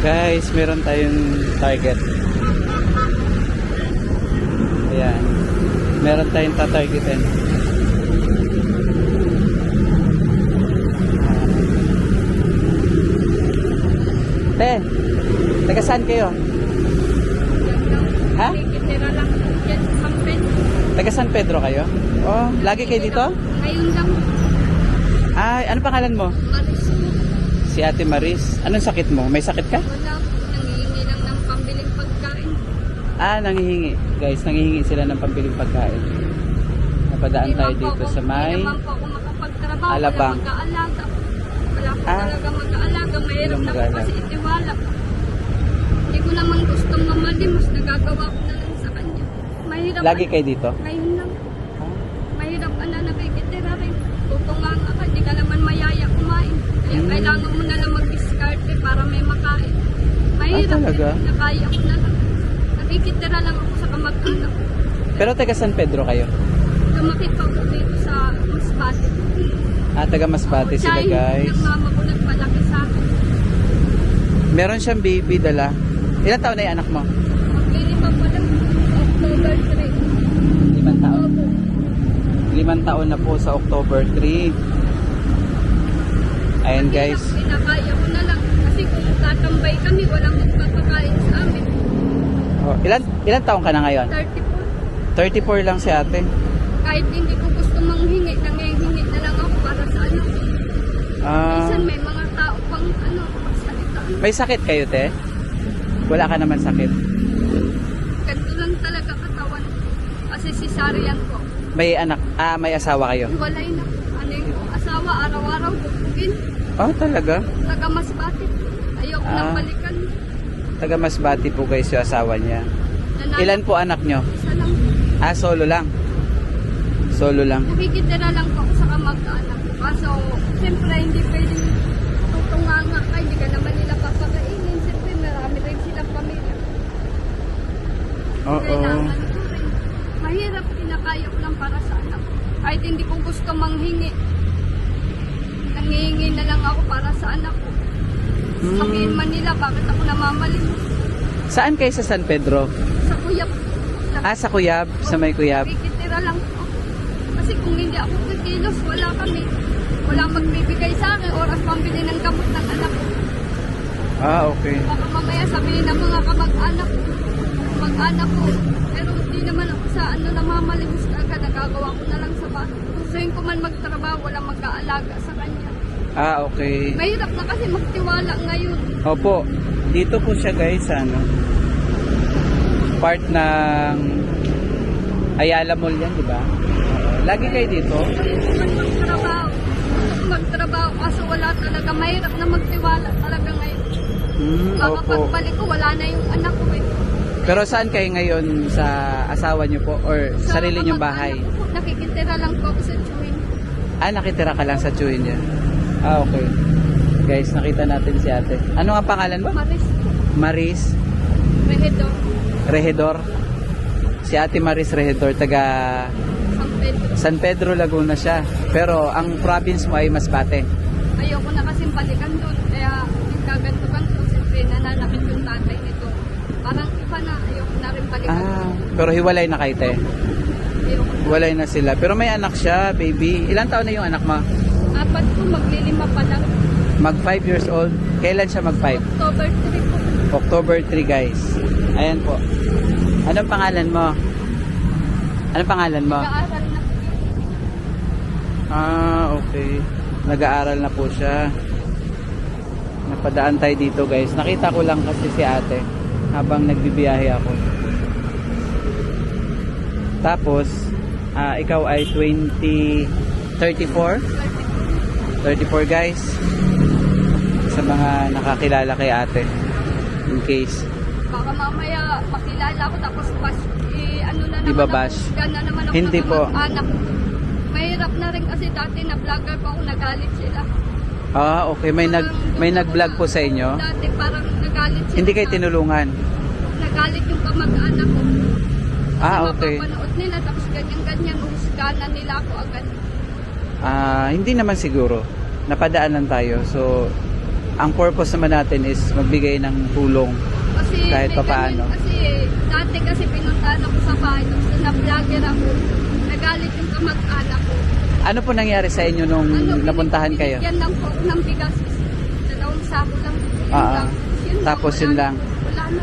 Guys, meron tayong target. Ayan. Meron tayong tatargetin. Te, taga saan kayo? Ha? Taga San Pedro kayo? Oh, lagi kayo dito? Lang, Ay, ano pangalan mo? maris ko. Si Ate Maris. Anong sakit mo? May sakit ka? Wala po, nangihingi lang ng pambiling pagkain. Ah, nangihingi. Guys, nangihingi sila ng pambiling pagkain. Napadaan tayo po dito sa may... Hindi naman po ako makapagtrabaho, Alabang. wala mag-aalaga. Wala po Ah. talaga mag-aalaga. Mahirap na po kasi itiwala. Hindi ko naman gustong mamalimos. Nagagawa ko na lang sa kanya. Mahirap Lagi kayo dito? Mahirap ka na nabigitira rin. Tutunga nga ka, di ka naman mayaya kumain. Kaya Hmm. kailangan mo na lang mag-discarte para may makain. Mahirap Ah, talaga? nakaya ko na lang. Nabigitira lang ako sa kamag-anak. ko. Pero taga San Pedro kayo? Lumaki pa ako dito sa Masbate. Ah, taga Masbate sila Siya yung guys. nagmamagulat palaki sa akin. Meron siyang baby dala. Ilan taon na yung anak mo? Maglilipang pa lang October 3. Limang taon. Opo. Limang taon na po sa October 3. Ayan guys. Hirap, Kinakaya ko na lang. Kasi kung tatambay kami, walang magpapakain sa amin. Oh, ilan, ilan taon ka na ngayon? 34. 34 lang si ate. Kahit hindi ko gusto manghingi, nangihingi na lang ako para sa ano. Ah, Minsan may mga tao pang ano, magsalita. may sakit kayo, te? Wala ka naman sakit. Ganito lang talaga katawan. Kasi cesarean ko. May anak, ah, may asawa kayo. Walay na. Ano yung asawa, araw-araw, bubugin. Oh, talaga? Taga masbate. Ayoko Ah. nang balikan. Taga Masbati po guys yung asawa niya. Nanalo- Ilan po anak nyo? Isa lang. Ah, solo lang. Solo lang. Nakikitira lang po ako sa kamag-anak ko. Kaso, siyempre, hindi pwedeng tutunganga ka. Hindi ka naman nila papakainin. Siyempre, marami rin silang pamilya. Oo. Kailangan ko rin. Mahirap kinakaya ko lang para sa anak ko. Kahit hindi ko gusto manghingi. Nangihingi na lang ako para sa anak ko. Hmm. Sabihin man nila, bakit ako namamalimos? Saan kayo sa San Pedro? Sa kuyap. Ah, sa Kuyab? Sa may Kuyab? Nakikitira lang po. Kasi kung hindi ako kikilos, wala kami. Wala magbibigay sa akin. Oras pambili ng gamot ng anak ko. Ah, okay. Baka mamaya sabihin ng mga kamag-anak ko. Mag-anak ko. Pero hindi naman ako sa ano namamalimos ka. Nagagawa ko na lang sa bahay. Gustuin ko man magtrabaho, wala mag-aalaga sa kanya. Ah, okay. Mahirap na kasi magtiwala ngayon. Opo. Dito po siya guys, ano. Part ng Ayala Mall yan, di ba? Lagi kayo dito? Magtrabaho. Magtrabaho kaso wala talaga. Mahirap na magtiwala talaga ngayon. Hmm, Baka opo. pagbalik ko, wala na yung anak ko eh. Pero saan kayo ngayon sa asawa niyo po or Sa sarili niyong bahay? ko Nakikitira lang po ako sa Chewin. Ah, nakitira ka lang sa Chuyin niya. Ah, okay. Guys, nakita natin si ate. Ano ang pangalan mo? Maris Maris Rehedo, Regidor. Si ate Maris Regidor, taga San Pedro. San Pedro, Laguna siya. Pero ang province mo ay Masbate. Ayoko na kasi balikan doon. Kaya nagkaganto-ganto. Siyempre, nananakit yung tatay nito. Parang iba na. Ayoko na rin balikan Ah, pero hiwalay na kayo, te. Ayoko na. Hiwalay na sila. Pero may anak siya, baby. Ilan taon na yung anak mo? Apat ko, maglilima pa lang. Mag 5 years old. Kailan siya mag 5? October 3 po. October 3, guys. Ayan po. Anong pangalan mo? Anong pangalan mo? Nag-aaral na. Ah, okay. Nag-aaral na po siya. Napadaan tayo dito guys. Nakita ko lang kasi si ate habang nagbibiyahe ako. Tapos, ah, ikaw ay 20, 34? 34 guys. Sa mga nakakilala kay ate. In case. Baka mamaya makilala ko tapos pas, eh, ano na naman Ibabash. ako, na naman ako Hindi po. anak Mahirap na rin kasi dati na vlogger pa ako, nagalit sila. Ah, okay. May nag may nag-vlog po sa inyo. Dati parang nagalit sila. Hindi kayo tinulungan. Nagalit yung kamag-anak ko. Ah, okay. mapapanood nila tapos ganyan-ganyan, husgahan nila ako agad. Ah, hindi naman siguro. Napadaan lang tayo. So, ang purpose naman natin is magbigay ng tulong. Kasi Kahit papaano. ganun Kasi dati kasi pinuntahan ako sa bahay nung na-vlogger ako. Nagalit yung kamag-anak ko. Ano po nangyari sa inyo nung Ano, napuntahan kayo? Yan lang po ako ng bigas. Dalawang sako lang. Yun Ah, lang. Yun tapos yun lang. Wala na.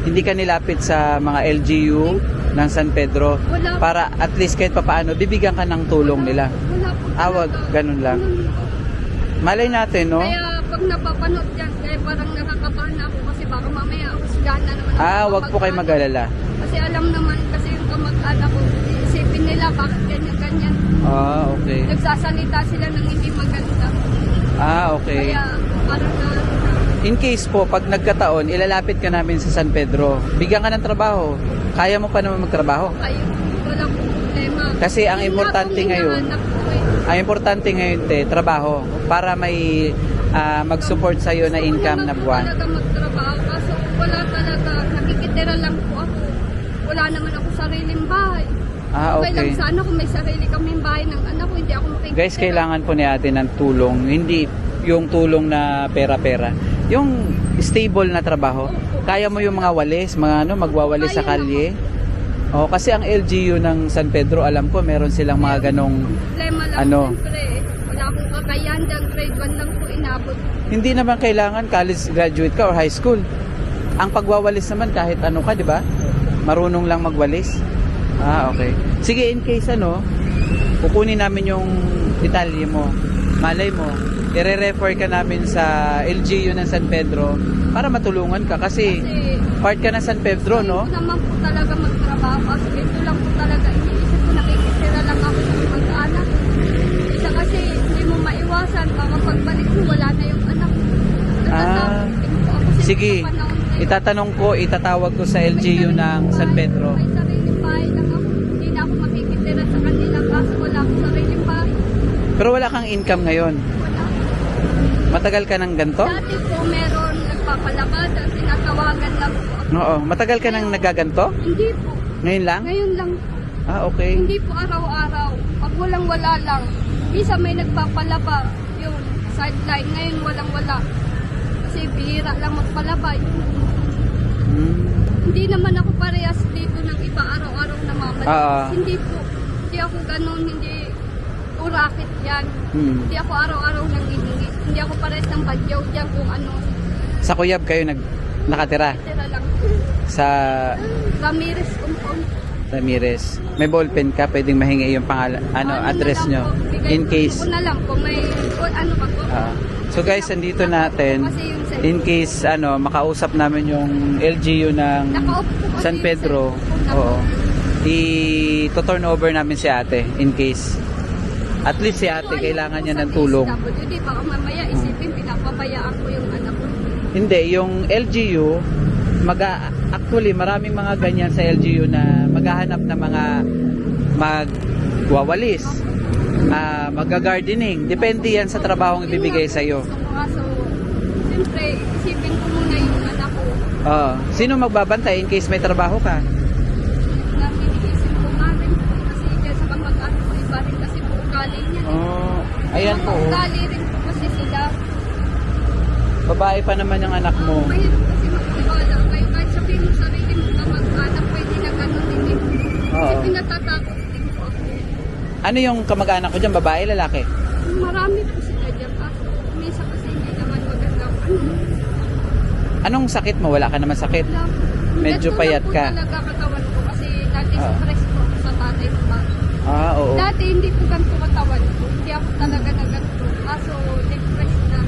Hindi ka nilapit sa mga LGU ng San Pedro para at least kahit papaano bibigyan ka ng tulong nila. Po. Ah. Ganun lang. Malay natin, no? Kaya pag napapanood yan, kaya parang nakakabahan na ako kasi baka mamaya husgahan na naman ako Ah, wag po kayo mag-alala. Kasi alam naman kasi yung kamag-anak ko, isipin nila bakit ganyan-ganyan. Ah, okay. Nagsasalita sila ng hindi maganda. Ah, okay. Kaya parang na, In case po, pag nagkataon, ilalapit ka namin sa San Pedro. Bigyan ka ng trabaho. Kaya mo pa naman magtrabaho. ayun, wala po problema. Kasi ang importante ngayon-. Ang importante ngayon, te, trabaho. Para may ah, mag-support sa'yo na Gusto ko income na buwan. talaga magtrabaho kaso wala talaga. Nakikitira lang po ako. Wala naman ako sariling bahay. Ah, Okay lang okay. sana kung may sarili kaming bahay ng anak ko, hindi ako makikitira. Guys, kailangan po ni ate ng tulong. Hindi yung tulong na pera-pera. Yung stable na trabaho. Kaya mo yung mga walis, mga ano, magwawalis sa kalye. Oh, kasi ang LGU ng San Pedro, alam ko meron silang mga ganong Problema lang Ano? siyempre. eh. Wala akong kakayahan dahil grade 1 lang po inabot. hindi naman kailangan college graduate ka or high school. Ang pagwawalis naman kahit ano ka, di ba? Marunong lang magwalis. Ah, okay. Sige, in case ano, kukunin namin yung detalye mo. Malay mo, ire-refer ka namin sa LGU ng San Pedro para matulungan ka kasi Kasi part ka ng San Pedro, no? Hindi naman po talaga magtrabaho kasi ito lang po talaga iniisip ko nakikitira lang ako sa mag-anak. Isa kasi hindi mo maiwasan baka pagbalik ko wala na yung anak sa Sige, itatanong ko, itatawag ko sa LGU ng San Pedro. May sariling bahay lang ako. Hindi na ako makikitira sa kanila kaso wala akong sariling bahay. Pero wala kang income ngayon. Matagal ka ng ganto? Dati po meron nagpapalabada, tinatawagan lang po. Oo. Matagal ka nang nagaganto? Hindi po. Ngayon lang? Ngayon lang Ah, okay. Hindi po araw-araw. Pag walang-wala lang. Bisa may nagpapalaba. Yun, sideline. Ngayon walang-wala. Kasi bihira lang magpalaba. Hmm. Hindi naman ako parehas dito ng iba araw-araw na mamalinis. Ah. Hindi po. Hindi ako ganun. Hindi urakit yan. Hmm. Hindi ako araw-araw nang hihingi. Hindi ako parehas ng badyaw dyan kung ano. Sa Kuyab kayo nag nakatira Tira lang. sa Ramirez Compound. Ramirez. May ballpen ka, pwedeng mahingi yung pangalan, ano, na address nyo. po, In case. ko na lang kung may kung ano ba po. Ah. so guys, andito natin. In case, ano, makausap namin yung LGU ng po San Pedro. Oo. po. I-turn over namin si ate in case. At least si ate, So, kailangan niya ng tulong. DSWD, baka mamaya isipin, pinapabayaan ko yung anak ko. Hindi, yung LGU, mag actually maraming mga ganyan sa LGU na maghahanap ng mga magwawalis, ah magga-gardening. Depende yan sa trabahong ibibigay sa iyo. So, kaso, siyempre, isipin ko muna yung anak ko. Oh, sino magbabantay in case may trabaho ka? Na iniisip ko nga rin. Kasi dyan sa kamag-anak ko, iba rin kasi po ugali niya. Oh, ayan po. oh. Ugali rin po kasi sila. Babae pa naman yung anak mo. Mahirap kasi magtiwala. Kaya kahit sabihin mo sarili mo kamag-anak, pwede na ganun hindi. Oo. Kasi pinatatakot din po ako. Ano yung kamag-anak ko dyan? Babae, lalaki? Marami po sila dyan. Kaso, minsan kasi hindi naman maganda. Ano? Anong sakit mo? Wala ka naman sakit. Wala po. Medyo Ito payat lang ka. po talaga katawan ko kasi dati Ah. stress po ako sa tatay ko. Ah, oo. Dati hindi po ganito katawan ko. Hindi ako talaga na ganito. Kaso depressed na.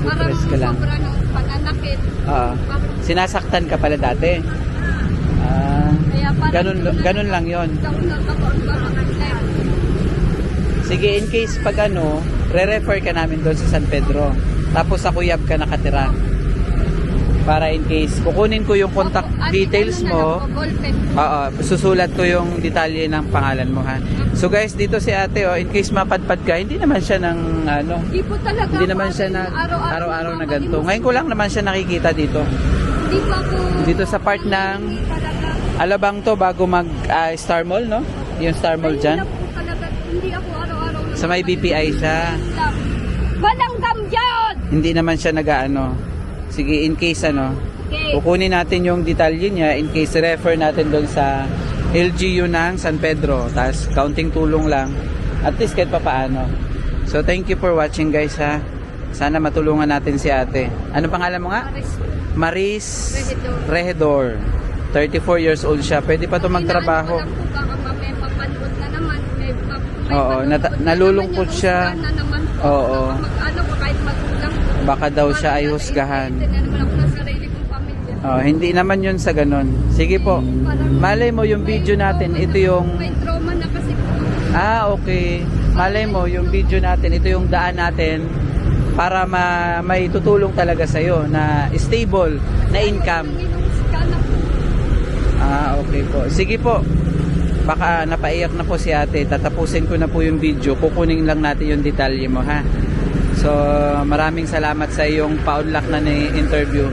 Parang Depressed ka lang. sobra ng pananakit. Ah. Parang- Sinasaktan ka pala dati. Ah, Kaya parang ganun, ganun lang yon. Sige, in case pag ano, re-refer ka namin doon sa San Pedro. Tapos sa Kuyab ka nakatira. Para in case, kukunin ko yung contact Opo, details ano na mo. Oo, susulat ko yung detalye ng pangalan mo ha. So guys, dito si ate, oh, in case mapadpad ka, hindi naman siya ng ano, Hindi po talaga hindi naman siya na araw-araw na ganito. Ngayon ko lang naman siya nakikita dito. Hindi po ako... Dito sa part ng. Alabang to bago mag ah, Star Mall, no? Yung Star Mall talaga. Hindi ako araw-araw Sa may BPI siya. Lang. Walang gamyot! hindi naman siya nag-ano. Sige, in case ano, Okay. kukunin natin yung detalye niya in case refer natin doon sa LGU ng San Pedro. Tapos counting tulong lang. At least kahit papaano. So thank you for watching guys ha. Sana matulungan natin si ate. Ano pangalan mo nga? Maris Regidor. Regidor. 34 years old siya. Pwede pa to magtrabaho. Oo, manonood nata- na nalulungkot siya. Oo. Mag-ano pa kahit magulang po. Baka daw siya ay husgahan. Oh, hindi naman yun sa ganun. Sige po. Malay mo yung video natin, ito yung. Ah, okay. Malay mo, yung video natin, ito yung daan natin para ma may tutulong talaga sa'yo na stable na income. Ah, okay po. Sige po. Baka napaiyak na po si ate. Tatapusin ko na po yung video. Kukunin lang natin yung detalye mo, ha? So, maraming salamat sa iyong paunlak na ni interview.